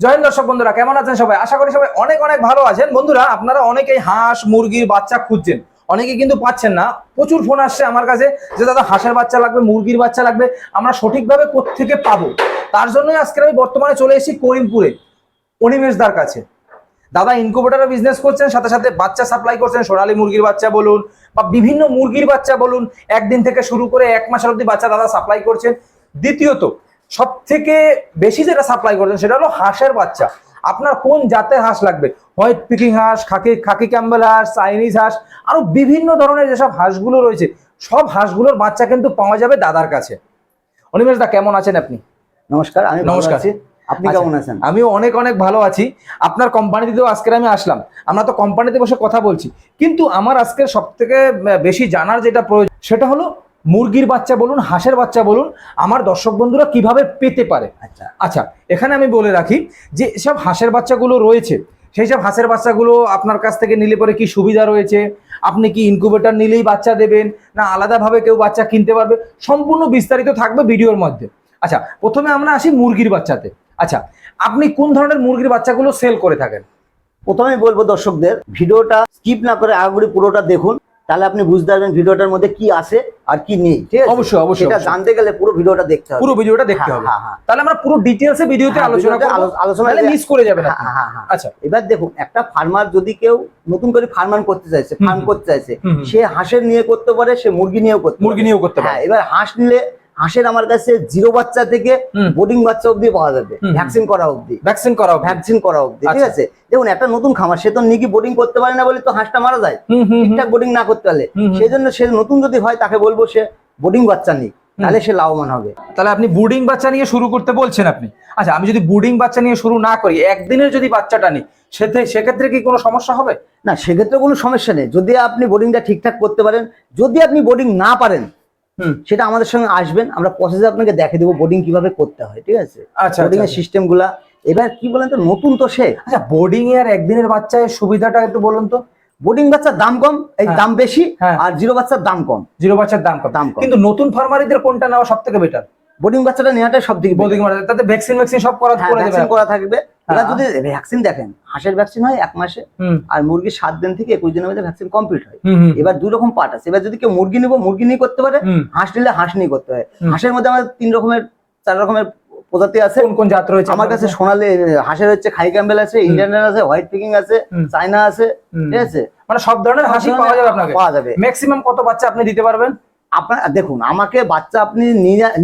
জয় হিন্দ দর্শক বন্ধুরা, কেমন আছেন সবাই? আশা করি সবাই অনেক অনেক ভালো আছেন। বন্ধুরা, আপনারা অনেকেই হাঁস, মুরগির বাচ্চা খুঁজছেন। অনেকে কিন্তু পাচ্ছেন না। প্রচুর ফোন আসছে আমার কাছে যে, দাদা, হাঁসের বাচ্চা লাগবে, মুরগির বাচ্চা লাগবে, আমরা সঠিকভাবে কোত্থেকে পাবো? তার জন্যই আজকে আমি বর্তমানে চলে এসেছি করিমপুরে অনিমেষদার কাছে। দাদা ইনকুবেটারে বিজনেস করছেন, সাথে সাথে বাচ্চা সাপ্লাই করছেন, সোনালি মুরগির বাচ্চা বলুন বা বিভিন্ন মুরগির বাচ্চা বলুন। একদিন থেকে শুরু করে এক মাসের অবধি বাচ্চা দাদা সাপ্লাই করছেন। দ্বিতীয়ত সব থেকে বেশি যেটা সাপ্লাই করছেন সেটা হলো হাঁসের বাচ্চা। আপনার কোন জাতের হাঁস লাগবে? হোয়াইট পিকিং হাঁস খাকি খাকি ক্যাম্বেল হাঁস চাইনিজ হাঁস আরও বিভিন্ন ধরনের যেসব হাঁসগুলো রয়েছে সব হাঁসগুলোর বাচ্চা কিন্তু পাওয়া যাবে দাদার কাছে। অনিমেষ দা কেমন আছেন আপনি? নমস্কার আমি নমস্কার। আপনি আচ্ছা, কেমন আছেন? আমিও অনেক অনেক ভালো আছি। আপনার কোম্পানিতেও আজকে আমি আসলাম। আমরা তো কোম্পানিতে বসে কথা বলছি। কিন্তু আমার আজকে সব থেকে বেশি জানার যেটা প্রয়োজন সেটা হলো মুরগির বাচ্চা বলুন হাঁসের বাচ্চা বলুন আমার দর্শক বন্ধুরা কীভাবে পেতে পারে? আচ্ছা। আচ্ছা এখানে আমি বলে রাখি যে সব হাঁসের বাচ্চাগুলো রয়েছে সেই সব হাঁসের বাচ্চাগুলো আপনার কাছ থেকে নিলে পরে কি সুবিধা রয়েছে? আপনি কি ইনকুবেটর নিলেই বাচ্চা দেবেন না আলাদাভাবে কেউ বাচ্চা কিনতে পারবে? সম্পূর্ণ বিস্তারিত থাকবে ভিডিওর মধ্যে। আচ্ছা প্রথমে আমরা আসি মুরগির বাচ্চাতে। আচ্ছা আপনি কোন ধরনের মুরগির বাচ্চাগুলো সেল করে থাকেন? প্রথমেই বলব দর্শকদের ভিডিওটা স্কিপ না করে আগুড়ি পুরোটা দেখুন। তাহলে আপনি বুঝতে পারবেন ভিডিওটার মধ্যে কি আছে আর কি নেই ঠিক আছে? অবশ্যই, অবশ্যই, সেটা জানতে গেলে পুরো ভিডিওটা দেখতে হবে। পুরো ভিডিওটা দেখতে হ্যাঁ, হবে। হ্যাঁ, হ্যাঁ। তাহলে আমরা পুরো ডিটেলসে ভিডিওতে আলোচনা করব। আলোচনা তাহলে মিস করে যাবে না। আচ্ছা। এবার দেখুন একটা ফার্মার যদি কেউ নতুন করে ফার্মার করতে চাইছে ফার্ম করতে চাইছে। সে হাঁসের নিয়ে করতে পারে সে মুরগি নিয়েও করতে মুরগি নিয়েও করতে পারে। এবার হাঁস নিলে হাঁসের আমার কাছে জিরো বাচ্চা থেকে বোর্ডিং বাচ্চা অব্দি পাওয়া যাবে। ভ্যাকসিন করা অবধি। ভ্যাকসিন করা ভ্যাকসিন করা অব্দি ঠিক আচ্ছা। আছে? দেখুন একটা নতুন খামার সে তো নিকি বোর্ডিং করতে পারে না বলে তো হাঁসটা মারা যায়। ঠিকঠাক বোর্ডিং না করতে পারলে। সেই জন্য সে নতুন যদি হয় তাকে বলব সে বোর্ডিং বাচ্চা নিক। তাহলে সে লাভবান হবে। তাহলে আপনি বুডিং বাচ্চা নিয়ে শুরু করতে বলছেন আপনি। আচ্ছা আমি যদি বুডিং বাচ্চা নিয়ে শুরু না করি একদিনের যদি বাচ্চাটা নিই সেক্ষেত্রে কি কোনো সমস্যা হবে? না সেক্ষেত্রে কোনো সমস্যা নেই। যদি আপনি বোর্ডিংটা ঠিকঠাক করতে পারেন যদি আপনি বোর্ডিং না পারেন হুম। সেটা আমাদের সঙ্গে আসবেন আমরা প্রসেসে আপনাকে দেখে দেবো বোর্ডিং কীভাবে করতে হয় ঠিক আছে? আচ্ছা বোর্ডিং এর আচ্ছা। সিস্টেমগুলা। এবার কি বলেন তো নতুন তো সে? আচ্ছা বোর্ডিং এ আর একদিনের বাচ্চায় সুবিধাটা একটু বলুন তো। বোর্ডিং বাচ্চার দাম কম এই হ্যাঁ। দাম বেশি হ্যাঁ। আর জিরো বাচ্চার দাম কম। জিরো বাচ্চার দাম কম। দাম কম। কিন্তু নতুন ফার্মারিদের কোনটা নেওয়া সব থেকে বেটার বোর্ডিং বাচ্চাটা নেওয়াটাই সব থেকে বোর্ডিং তাতে ভ্যাকসিন ভ্যাকসিন সব করা করে করা থাকবে। এবার হ্যাঁ। যদি ভ্যাকসিন দেখেন হাঁসের ভ্যাকসিন হয় এক মাসে আর মুরগির সাত দিন থেকে একুশ দিনের মধ্যে ভ্যাকসিন কমপ্লিট হয়। এবার দুই রকম পার্ট আছে। এবার যদি কেউ মুরগি নিবো মুরগি নিয়ে করতে পারে হাঁস নিলে হাঁস নিয়ে করতে হয়। হাঁসের মধ্যে আমাদের তিন রকমের চার রকমের প্রজাতি আছে। কোন কোন জাত রয়েছে আমার কাছে সোনালি হাঁসের হচ্ছে খাই ক্যাম্বেল আছে ইন্ডিয়ান আছে হোয়াইট পিকিং আছে। চাইনা আছে ঠিক আছে? মানে সব ধরনের হাসি পাওয়া যাবে আপনাকে? পাওয়া যাবে। ম্যাক্সিমাম কত বাচ্চা আপনি দিতে পারবেন? আপনার দেখুন আমাকে বাচ্চা আপনি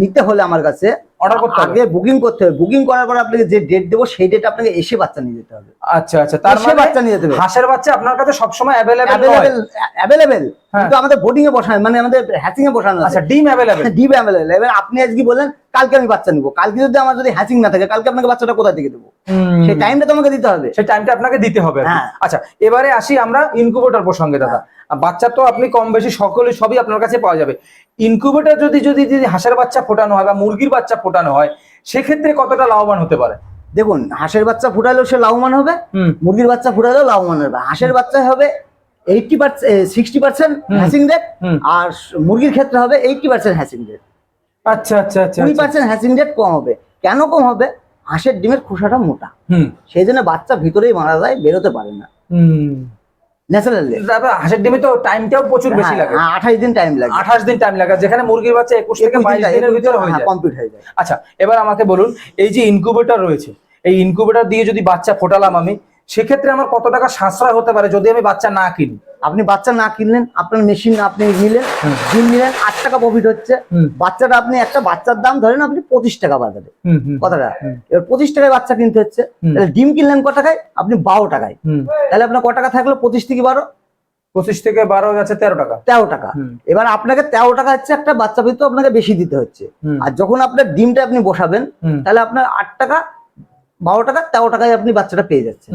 নিতে হলে আমার কাছে অর্ডার করতে হবে। আগে বুকিং করতে হবে। বুকিং করার পর আপনাকে যে ডেট দেবো সেই ডেট আপনাকে এসে বাচ্চা নিয়ে যেতে হবে। আচ্ছা আচ্ছা। তার মানে বাচ্চা নিয়ে যেতে হবে। হাঁসের বাচ্চা আপনার কাছে হ্যাঁ। কিন্তু আমাদের বোর্ডিং এ বসানো মানে আমাদের হ্যাচিং এ বসানো আছে। আচ্ছা ডিম ডিপ অ্যাভেলেবেল এবার আপনি আজকে বলেন কালকে আমি বাচ্চা নিবো। কালকে যদি আমার যদি হ্যাচিং না থাকে কালকে আপনাকে বাচ্চাটা কোথা থেকে দেবো? সেই টাইমটা তোমাকে দিতে হবে। সেই টাইমটা আপনাকে দিতে হবে হ্যাঁ। আচ্ছা এবারে আসি আমরা ইনকুবেটর প্রসঙ্গে দাদা। বাচ্চা তো আপনি কম বেশি সকলে সবই আপনার কাছে পাওয়া যাবে। ইনকুবেটর যদি যদি যদি হাঁসের বাচ্চা ফোটানো হয় বা মুরগির বাচ্চা ফোটানো হয় সেক্ষেত্রে কতটা লাভবান হতে পারে? দেখুন হাঁসের বাচ্চা ফুটালেও সে লাভবান হবে মুরগির বাচ্চা ফুটালেও লাভবান হবে। হাঁসের বাচ্চা হবে eighty percent sixty percent. Hatching rate আর মুরগির ক্ষেত্রে হবে এইটটি পার্সেন্ট হ্যাচিং রেট আচ্ছা আচ্ছা আচ্ছা কুড়ি। পার্সেন্ট হ্যাচিং রেট কম হবে। কেন কম হবে? হাঁসের ডিমের খোসাটা মোটা। হুম। সেই জন্য বাচ্চা ভিতরেই মারা যায় বেরোতে পারে না। হুম। ন্যাচারালি তারপর হাঁসের ডিমে তো টাইমটাও প্রচুর বেশি লাগে। আঠাশ দিন টাইম লাগে। আঠাশ দিন টাইম লাগে যেখানে মুরগির বাচ্চা একুশ থেকে বাইশ দিনের ভিতরে হয়ে যায়। কমপ্লিট হয়ে যায়। আচ্ছা এবার আমাকে বলুন এই যে ইনকিউবেটর রয়েছে এই ইনকিউবেটর দিয়ে যদি বাচ্চা ফোটালাম আমি সেক্ষেত্রে আমার কত টাকা সাশ্রয় হতে পারে যদি আমি বাচ্চা না কিনি? আপনি বাচ্চা না কিনলেন আপনার মেশিন আপনি নিলেন। ডিম নিলেন আট টাকা প্রফিট হচ্ছে। বাচ্চাটা আপনি একটা বাচ্চার দাম ধরেন আপনি পঁচিশ টাকা বাজারে। কথাটা। এবার পঁচিশ টাকায় বাচ্চা কিনতে হচ্ছে তাহলে ডিম কিনলেন ক টাকায়? আপনি বারো টাকায়। তাহলে আপনার ক টাকা থাকল? পঁচিশ থেকে বারো? পঁচিশ থেকে বারো যাচ্ছে তেরো টাকা। তেরো টাকা। এবার আপনাকে তেরো টাকা হচ্ছে একটা বাচ্চা ভিতরে আপনাকে বেশি দিতে হচ্ছে। আর যখন আপনার ডিমটা আপনি বসাবেন তাহলে আপনার আট টাকা বারো টাকা তেরো টাকায় আপনি বাচ্চাটা পেয়ে যাচ্ছেন।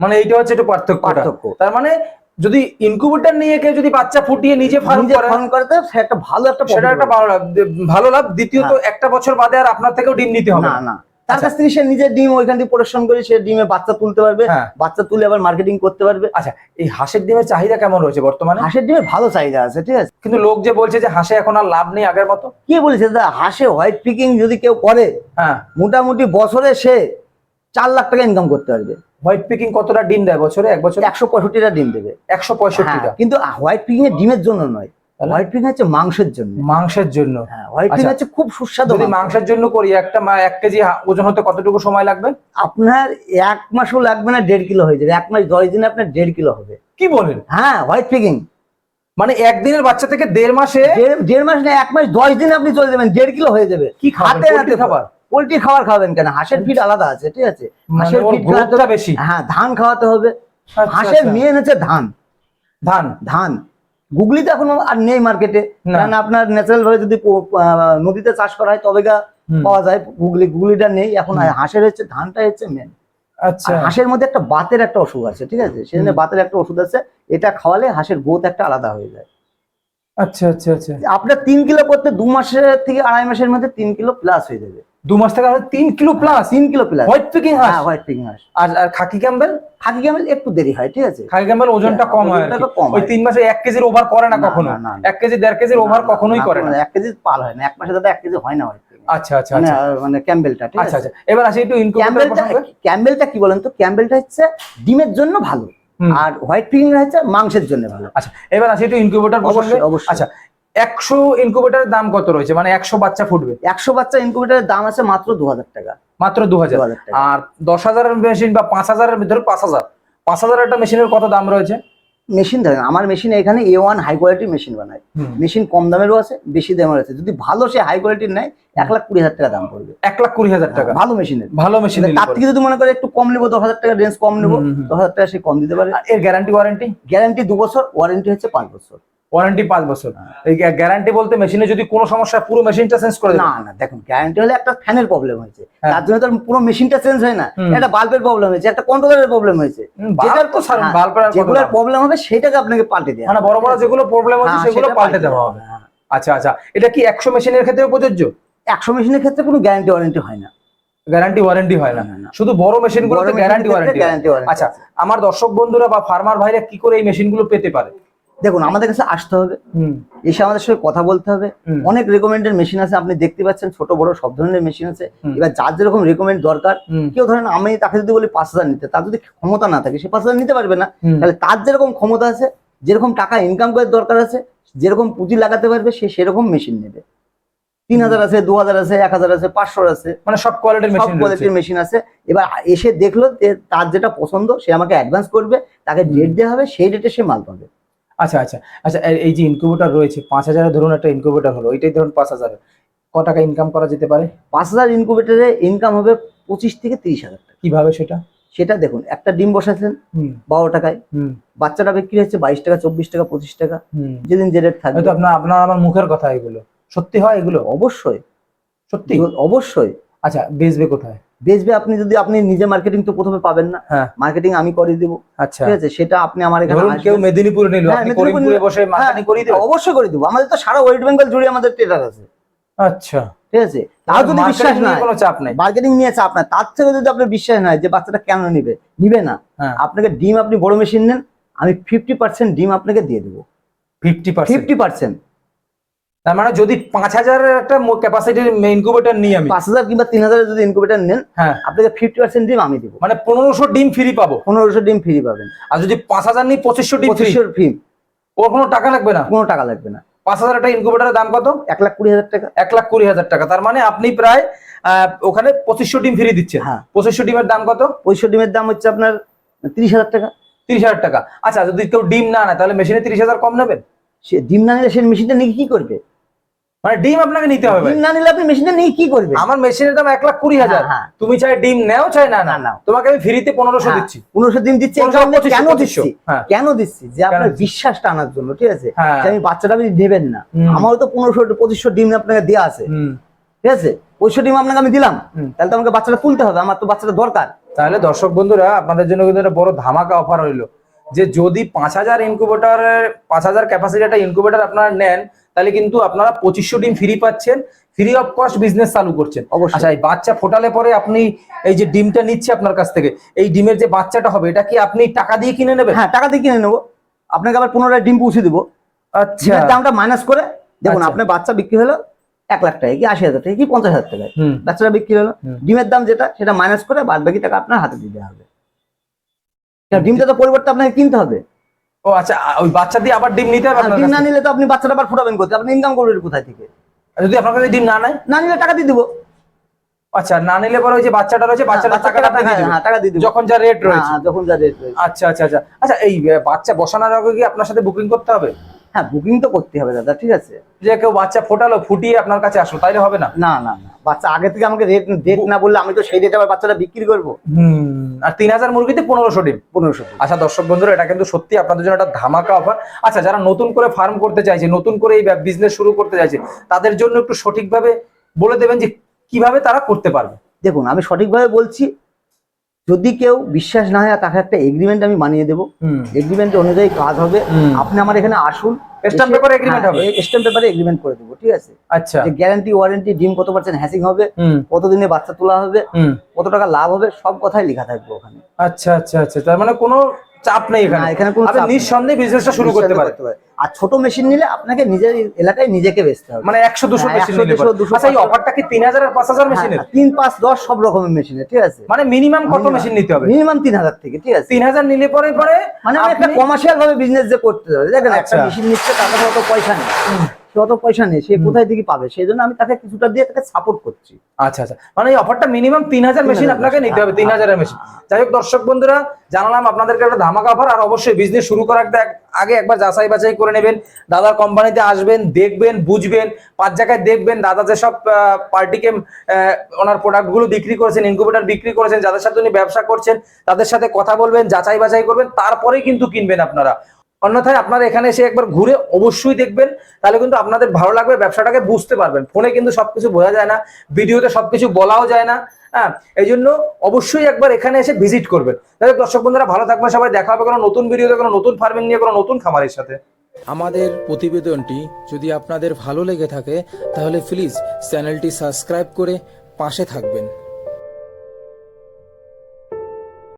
মানে এইটা হচ্ছে একটু পার্থক্য। পার্থক্য। তার মানে যদি ইনকিউবেটর নিয়ে কেউ যদি বাচ্চা ফুটিয়ে নিজে ফার্ম করে ফার্ম করে সে একটা ভালো একটা সেটা একটা ভালো লাভ। ভালো লাভ। দ্বিতীয়ত একটা বছর বাদে আর আপনার থেকেও ডিম নিতে হবে। না না। তার কাছ থেকে সে নিজের ডিম ওইখান থেকে পরিশ্রম করে সে ডিমে বাচ্চা তুলতে পারবে হ্যাঁ। বাচ্চা তুলে আবার মার্কেটিং করতে পারবে। আচ্ছা এই হাঁসের ডিমের চাহিদা কেমন রয়েছে বর্তমানে? হাঁসের ডিমের ভালো চাহিদা আছে ঠিক আছে। কিন্তু লোক যে বলছে যে হাঁসে এখন আর লাভ নেই আগের মতো? কে বলেছে দাদা? হাঁসে হোয়াইট পিকিং যদি কেউ করে হ্যাঁ। মোটামুটি বছরে সে চার লাখ টাকা ইনকাম করতে পারবে। হোয়াইট পিকিং কতটা ডিম দেয় বছরে এক বছরে? একশো পঁয়ষট্টিটা ডিম দেবে। একশো পঁয়ষট্টিটা। হ্যাঁ, কিন্তু হোয়াইট পিকিং এর ডিমের জন্য নয়? হোয়াইট পিকিং হচ্ছে মাংসের জন্য। মাংসের জন্য। হ্যাঁ হোয়াইট পিকিং আচ্ছা। হচ্ছে খুব সুস্বাদু যদি মাংসের জন্য করি একটা মা- এক কেজি ওজন হতে কতটুকু সময় লাগবে? আপনার এক মাসও লাগবে না দেড় কিলো হয়ে যাবে। এক মাস দশ দিনে আপনার দেড় কিলো হবে। কি বলেন? হ্যাঁ হোয়াইট পিকিং মানে একদিনের বাচ্চা থেকে দেড় মাসে? দেড় মাস না এক মাস দশ দিনে আপনি চলে যাবেন দেড় কিলো হয়ে যাবে। কি? হাতে হাতে খাবার? পোল্ট্রি খাবার খাবেন কেন? হাঁসের ফিট আলাদা আছে ঠিক আছে? মানে হাঁসের ফিট বেশি। হ্যাঁ ধান খাওয়াতে হবে। আচ্ছা, হাঁসের আচ্ছা। মেন হচ্ছে ধান। ধান? ধান। গুগলি তো এখন আর নেই মার্কেটে কারণ আপনার ন্যাচারাল ভাবে যদি নদীতে চাষ করা হয় তবে গা পাওয়া যায়। গুগলি গুগলিটা নেই। এখন হাঁসের হচ্ছে ধানটা হচ্ছে মেন আচ্ছা। হাঁসের মধ্যে একটা বাতের একটা অসুখ আছে ঠিক আছে? সেজন্য। বাতের একটা ওষুধ আছে। এটা খাওয়ালে হাঁসের গ্রোথ একটা আলাদা হয়ে যায়। আচ্ছা আচ্ছা আচ্ছা। আপনার তিন কিলো করতে দু মাসের থেকে আড়াই মাসের মধ্যে তিন কিলো প্লাস হয়ে যাবে। দু মাস থেকে আরও তিন কিলো প্লাস তিন কিলো প্লাস হোয়াইট পিকিং হাঁস হ্যাঁ হোয়াইট পিং হাঁস আর আর খাকি ক্যাম্বেল খাকি ক্যামেল একটু দেরি হয় ঠিক আছে? খাকি ক্যাম্বেল ওজনটা হ্যাঁ, কম হয় ওই তিন মাসে এক কেজির ওভার করে না কখনো। এক কেজি দেড় কেজির ওভার কখনোই করে না। এক কেজি পাল হয় না এক মাসে দাদা এক কেজি হয় না হোয়াইট আচ্ছা আচ্ছা মানে আচ্ছা। মানে ক্যাম্বেলটা ঠিক আচ্ছা আছে? আচ্ছা। এবার আসি একটু ক্যাম্বেলটা ক্যাম্বেলটা কি বলেন তো? ক্যাম্বেলটা হচ্ছে ডিমের জন্য ভালো। আর হোয়াইট পিং হচ্ছে মাংসের জন্য ভালো। আচ্ছা এবার আসি একটু ইনকিউবেটর অবশ্যই। আচ্ছা একশো ইনকিউবেটরের দাম কত রয়েছে? মানে একশো বাচ্চা ফুটবে। একশো বাচ্চা ইনকিউবেটারের দাম আছে মাত্র দু হাজার টাকা। মাত্র দু হাজার আর দশ হাজারের মেশিন বা পাঁচ হাজারের ভিতরে পাঁচ হাজার। পাঁচ হাজার একটা মেশিনের কত দাম রয়েছে? মেশিন ধরেন আমার মেশিন এখানে এ ওয়ান হাই কোয়ালিটির মেশিন বানায়। মেশিন কম দামেরও আছে বেশি দামের আছে। যদি ভালো সে হাই কোয়ালিটির নেয় এক লাখ কুড়ি হাজার টাকা দাম পড়বে। এক লাখ কুড়ি হাজার টাকা। ভালো মেশিনের ভালো মেশিন তার থেকে যদি মনে করে একটু কম নেব দশ হাজার টাকা রেঞ্জ কম নেব। দশ হাজার টাকা সে কম দিতে পারে। এর গ্যারান্টি ওয়ারেন্টি গ্যারান্টি দু বছর ওয়ারেন্টি হচ্ছে পাঁচ বছর। ওয়ারেন্টি পাঁচ বছর। এই গ্যারান্টি বলতে মেশিনে যদি কোনো সমস্যা পুরো মেশিনটা চেঞ্জ করে না না দেখুন গ্যারান্টি হলে একটা ফ্যানের প্রবলেম হয়েছে। হ্যাঁ। তার জন্য তো পুরো মেশিনটা চেঞ্জ হয় না। একটা বাল্বের প্রবলেম হয়েছে একটা কন্ট্রোলারের প্রবলেম হয়েছে। যেটার তো হ্যাঁ, বাল্বের যেগুলোর প্রবলেম হবে। সেটাকে আপনাকে পাল্টে দেওয়া মানে বড় বড় যেগুলো প্রবলেম হচ্ছে হ্যাঁ, সেগুলো পাল্টে দেওয়া হবে। আচ্ছা আচ্ছা এটা কি একশো মেশিনের ক্ষেত্রে প্রযোজ্য? একশো মেশিনের ক্ষেত্রে কোনো গ্যারান্টি ওয়ারেন্টি হয় না। গ্যারান্টি ওয়ারেন্টি হয় না। শুধু বড় মেশিন গুলোতে গ্যারান্টি ওয়ারেন্টি গ্যারান্টি ওয়ারেন্টি আচ্ছা আমার দর্শক বন্ধুরা বা ফার্মার ভাইরা কি করে এই মেশিনগুলো পেতে পারে? দেখুন আমাদের কাছে আসতে হবে। এসে আমাদের সঙ্গে কথা বলতে হবে। অনেক রেকমেন্ডেড মেশিন আছে আপনি দেখতে পাচ্ছেন ছোট বড় সব ধরনের মেশিন আছে। এবার যার যেরকম রেকমেন্ড দরকার কেউ ধরেন আমি তাকে যদি বলি পাঁচ হাজার নিতে তার যদি ক্ষমতা না থাকে সে পাঁচ হাজার নিতে পারবে না। তাহলে তার যেরকম ক্ষমতা আছে যেরকম টাকা ইনকাম করার দরকার আছে যেরকম পুঁজি লাগাতে পারবে সে সেরকম মেশিন নেবে। তিন হাজার আছে দু হাজার আছে এক হাজার আছে পাঁচশোর আছে। মানে সব কোয়ালিটির সব কোয়ালিটির মেশিন আছে। এবার এসে দেখল যে তার যেটা পছন্দ সে আমাকে অ্যাডভান্স করবে তাকে ডেট দেওয়া হবে সেই ডেটে সে মাল পাবে। আচ্ছা আচ্ছা। আচ্ছা এই- যে ইনকিউবেটর রয়েছে পাঁচ হাজারের ধরুন একটা ইনকিউবেটর হলো এটাই ধরুন পাঁচ হাজার। ক টাকা ইনকাম করা যেতে পারে? পাঁচ হাজার ইনকুবেটারে ইনকাম হবে পঁচিশ থেকে তিরিশ হাজার টাকা। কীভাবে সেটা? সেটা দেখুন একটা ডিম বসাচ্ছেন হুম। বারো টাকায়। হুম। বাচ্চাটা বিক্রি হচ্ছে বাইশ টাকা চব্বিশ টাকা পঁচিশ টাকা। হুম। যেদিন যে রেট থাকবে। আপনার আপনার আমার মুখের কথা এগুলো। সত্যি হয় এগুলো? অবশ্যই। সত্যি? অবশ্যই। আচ্ছা বেচবে কোথায়? বেচবে আপনি যদি আপনি নিজে মার্কেটিং তো প্রথমে পাবেন না। হ্যাঁ। মার্কেটিং আমি করে দিব। আচ্ছা। ঠিক আছে সেটা আপনি আমার এখানে কেউ মেদিনীপুর নিল হ্যাঁ, আপনি করিমপুরে বসে মার্কেটিং করিয়ে দেবেন। অবশ্যই করে দিব। আমাদের তো সারা ওয়েস্ট বেঙ্গল জুড়ে আমাদের ট্রেডার আছে। আচ্ছা। ঠিক আছে? তাও যদি বিশ্বাস না কোনো চাপ নাই। মার্কেটিং নিয়ে চাপ না তার থেকে যদি আপনার বিশ্বাস নাই যে বাচ্চাটা কেন নিবে নিবে না হ্যাঁ। আপনাকে ডিম আপনি বড় মেশিন নেন আমি ফিফটি পার্সেন্ট ডিম আপনাকে দিয়ে দেবো। ফিফটি ফিফটি পার্সেন্ট তার মানে যদি পাঁচ হাজারের একটা ক্যাপাসিটির ইনকিউবেটর নিই আমি। পাঁচ হাজার কিংবা তিন হাজারের যদি ইনকুবেটার নেন হ্যাঁ। আপনাকে ফিফটি পার্সেন্ট ডিম আমি দেবো। মানে পনেরোশো ডিম ফ্রি পাবো। পনেরোশো ডিম ফ্রি পাবেন। আর যদি পাঁচ হাজার নিই পঁচিশশো ডিম ফ্রি পঁচিশশোর ফ্রি ওর কোনো টাকা লাগবে না? কোনো টাকা লাগবে না। পাঁচ হাজার একটা ইনকিউবেটরের দাম কত? এক লাখ কুড়ি হাজার টাকা। এক লাখ কুড়ি হাজার টাকা। তার মানে আপনি প্রায় ওখানে পঁচিশশো ডিম ফ্রি দিচ্ছেন। হ্যাঁ। পঁচিশশো ডিমের দাম কত? পঁচিশশো ডিমের দাম হচ্ছে আপনার তিরিশ হাজার টাকা। তিরিশ হাজার টাকা। আচ্ছা যদি কেউ ডিম না নেয় তাহলে মেশিনে তিরিশ হাজার কম নেবেন? সে ডিম না নিলে সে মেশিনটা নিয়ে কি করবে? মানে ডিম আপনাকে নিতে হবে ডিম না নিলে আপনি মেশিনটা নিয়ে কি করবে আমার মেশিনের দাম এক লাখ কুড়ি হাজার। হ্যাঁ, হ্যাঁ। তুমি চাই ডিম নেও চাই না না। না, তোমাকে আমি ফ্রিতে পনেরোশো হ্যাঁ, দিচ্ছি। পনেরোশো দিন দিচ্ছি এই 1500, কারণে 2500, কেন দিচ্ছি। কেন দিচ্ছি? যে আপনার? বিশ্বাসটা আনার জন্য ঠিক আছে? আমি বাচ্চাটা আপনি নেবেন না। আমারও তো পনেরোশো পঁচিশশো ডিম আপনাকে দেওয়া আছে। ঠিক আছে? পঁচিশশো ডিম আপনাকে আমি দিলাম। তাহলে তো আমাকে বাচ্চাটা তুলতে হবে আমার তো বাচ্চাটা দরকার। তাহলে দর্শক বন্ধুরা আপনাদের জন্য কিন্তু একটা বড় ধামাকা অফার হইল যে যদি পাঁচ হাজার ইনকুবেটর পাঁচ হাজার ক্যাপাসিটি একটা ইনকুবেটর আপনারা নেন তাহলে কিন্তু আপনারা পঁচিশশো ডিম ফ্রি পাচ্ছেন ফ্রি অফ কস্ট বিজনেস চালু করছেন। অবশ্যই। আচ্ছা এই বাচ্চা ফোটালে পরে আপনি এই যে ডিমটা নিচ্ছে আপনার কাছ থেকে এই ডিমের যে বাচ্চাটা হবে এটা কি আপনি টাকা দিয়ে কিনে নেবেন? হ্যাঁ টাকা দিয়ে কিনে নেব। আপনাকে আবার পুনরায় ডিম পৌঁছে দিব। আচ্ছা। দামটা মাইনাস করে দেখুন আচ্ছা। আপনার বাচ্চা বিক্রি হলো এক লাখ টাকা কি আশি হাজার টাকা কি পঞ্চাশ হাজার টাকা বাচ্চাটা বিক্রি হলো। ডিমের দাম যেটা সেটা মাইনাস করে বাদ বাকি টাকা আপনার হাতে দিতে হবে। ডিমটা তো পরিবর্তে আপনাকে কিনতে হবে। ও আচ্ছা ওই বাচ্চা দিয়ে আবার ডিম নিতে হবে ডিম না নিলে তো আপনি বাচ্চাটা আবার ফুটাবেন করতে আপনি ইনকাম করবেন কোথায় থেকে? যদি আপনার কাছে ডিম না নেয়? না নিলে টাকা দিয়ে দিবো। আচ্ছা না নিলে পরে ওই যে বাচ্চাটা রয়েছে বাচ্চাটার বাচ্চার টাকাটা টাকা আপনি দিবেন। হ্যাঁ টাকা দিয়ে দিবো। যখন যা রেট রয়েছে। হ্যাঁ, যখন যা রেট রয়েছে। আচ্ছা আচ্ছা আচ্ছা। আচ্ছা এই বাচ্চা বসানোর আগে কি আপনার সাথে বুকিং করতে হবে? হ্যাঁ বুকিং তো করতে হবে দাদা ঠিক আছে। যে কেউ বাচ্চা ফোটালো ফুটিয়ে আপনার কাছে আসলো তাইলে হবে না না না। বাচ্চা আগে থেকে আমাকে রেট ডেট না বললে আমি তো সেই রেটে আবার বাচ্চাটা বিক্রি করব। হুম আর তিন হাজার মুরগিতে পনেরোশো ডিম। পনেরোশো আচ্ছা দর্শক বন্ধুরা এটা কিন্তু সত্যি আপনাদের জন্য একটা ধামাকা অফার আচ্ছা যারা নতুন করে ফার্ম করতে চাইছে নতুন করে এই বিজনেস শুরু করতে চাইছে তাদের জন্য একটু সঠিকভাবে বলে দেবেন যে কীভাবে তারা করতে পারবে। দেখুন আমি সঠিকভাবে বলছি যদি কেউ বিশ্বাস না হয় তাকে একটা এগ্রিমেন্ট আমি বানিয়ে দেবো। হুম। এগ্রিমেন্ট অনুযায়ী কাজ হবে। আপনি আমার এখানে আসুন। স্ট্যাম্প পেপারে এগ্রিমেন্ট হবে? স্ট্যাম্প পেপারে এগ্রিমেন্ট করে দেবো ঠিক আছে? আচ্ছা। যে গ্যারান্টি ওয়ারেন্টি ডিম কত পার্সেন্ট হ্যাসিং হবে কতদিনে বাচ্চা তোলা হবে কত টাকা লাভ হবে সব কথাই লেখা থাকবে ওখানে। আচ্ছা আচ্ছা আচ্ছা। তার মানে কোনো চাপ নেই এখানে। এখানে কোনো আপনি নিঃসন্দেহে বিজনেসটা শুরু করতে পারেন। আর ছোট মেশিন নিলে আপনাকে নিজের এলাকায় নিজেকে বেচতে হবে। মানে একশো দুশো হ্যাঁ, মেশিন নিলে 200, পারে। 200, আচ্ছা এই অফারটা কি তিন হাজার আর পাঁচ হাজার মেশিনের হ্যাঁ, তিন পাঁচ দশ সব রকমের মেশিনে ঠিক আছে? মানে মিনিমাম কত মেশিন নিতে হবে? মিনিমাম তিন হাজার থেকে ঠিক আছে? তিন হাজার নিলে পরে পরে মানে একটা কমার্শিয়াল ভাবে বিজনেস যে করতে হবে। দেখেন একটা আচ্ছা। মেশিন নিচ্ছে তার অত পয়সা নেই। সে অত পয়সা নেই সে কোথায় থেকে পাবে? সেই জন্য আমি তাকে কিছুটা দিয়ে তাকে সাপোর্ট করছি। আচ্ছা আচ্ছা। মানে এই অফারটা মিনিমাম তিন হাজার মেশিন আপনাকে নিতে হবে তিন হাজারের মেশিন যাই হোক দর্শক বন্ধুরা জানালাম আপনাদেরকে একটা ধামাকা অফার আর অবশ্যই বিজনেস শুরু করার আগে- আগে একবার যাচাই বাছাই করে নেবেন। দাদার কোম্পানিতে আসবেন দেখবেন বুঝবেন পাঁচ জায়গায় দেখবেন দাদা যেসব পার্টিকে ওনার প্রোডাক্টগুলো বিক্রি করেছেন ইনকুবেটার বিক্রি করেছেন যাদের সাথে উনি ব্যবসা করছেন তাদের সাথে কথা বলবেন যাচাই বাছাই করবেন তারপরেই কিন্তু কিনবেন আপনারা। অন্যথায় আপনারা এখানে এসে একবার ঘুরে অবশ্যই দেখবেন, তাহলে কিন্তু আপনাদের ভালো লাগবে, ব্যবসাটাকে বুঝতে পারবেন। ফোনে কিন্তু সবকিছু বোঝা যায় না, ভিডিওতে সবকিছু বলাও যায় না হ্যাঁ? এই জন্য অবশ্যই একবার এখানে এসে ভিজিট করবেন। তাহলে দর্শক বন্ধুরা, ভালো থাকবেন সবাই, দেখা হবে কোনো নতুন ভিডিওতে, কোনো নতুন ফার্মিং নিয়ে, কোনো নতুন খামারের সাথে। আমাদের প্রতিবেদনটি যদি আপনাদের ভালো লেগে থাকে, তাহলে প্লিজ চ্যানেলটি সাবস্ক্রাইব করে পাশে থাকবেন।